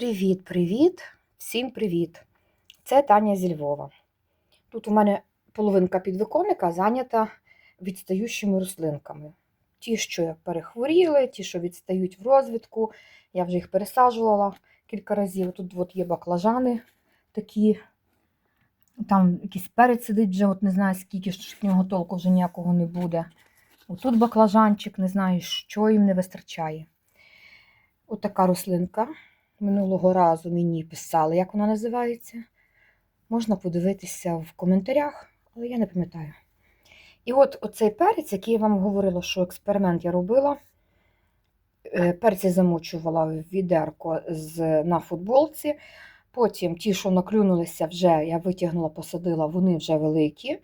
Привіт-привіт! Всім привіт! Це Таня зі Львова. Тут у мене половинка підвиконника зайнята відстаючими рослинками. Ті, що перехворіли, ті, що відстають в розвитку. Я вже їх пересаджувала кілька разів. Тут от є баклажани такі. Там якийсь перець сидить вже, от не знаю скільки, що з нього толку вже ніякого не буде. Отут баклажанчик, не знаю, що їм не вистачає. Отака рослинка. Минулого разу мені писали, як вона називається. Можна подивитися в коментарях, але я не пам'ятаю. І от оцей перець, який я вам говорила, що експеримент я робила. Е, Перець я замочувала в відерко з, на футболці. Потім ті, що наклюнулися, вже я витягнула, посадила, вони вже великі.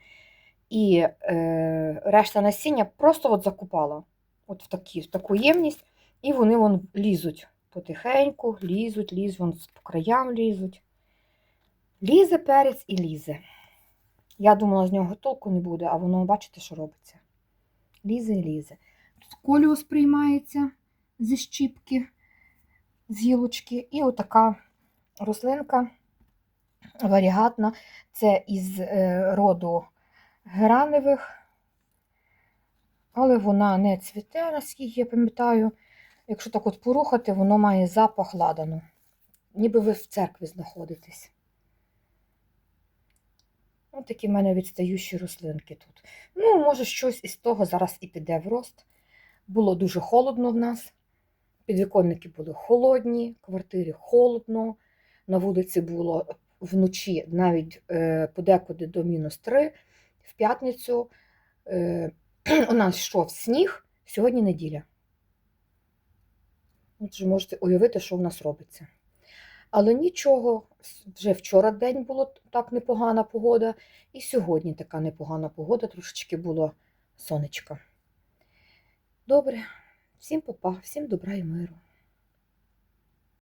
І е, решта насіння просто от закупала от в, такі, в таку ємність, і вони вон лізуть потихеньку, лізуть, лізуть, вон по краям лізуть. Лізе перець і лізе. Я думала, з нього толку не буде, а воно, бачите, що робиться. Лізе і лізе. Тут коліус приймається зі щіпки, з гілочки. І отака рослинка варігатна. Це із е, роду граневих, але вона не цвіте, наскільки я пам'ятаю. Якщо так от порухати, воно має запах ладану. Ніби ви в церкві знаходитесь. Ось такі в мене відстаючі рослинки тут. Ну, може, щось із того зараз і піде в рост. Було дуже холодно в нас. Підвіконники були холодні, в квартирі холодно. На вулиці було вночі навіть е, подекуди до мінус 3. В п'ятницю е, у нас йшов сніг, сьогодні неділя. Отже, можете уявити, що в нас робиться. Але нічого, вже вчора день була так непогана погода, і сьогодні така непогана погода, трошечки було сонечко. Добре, всім попа, всім добра і миру.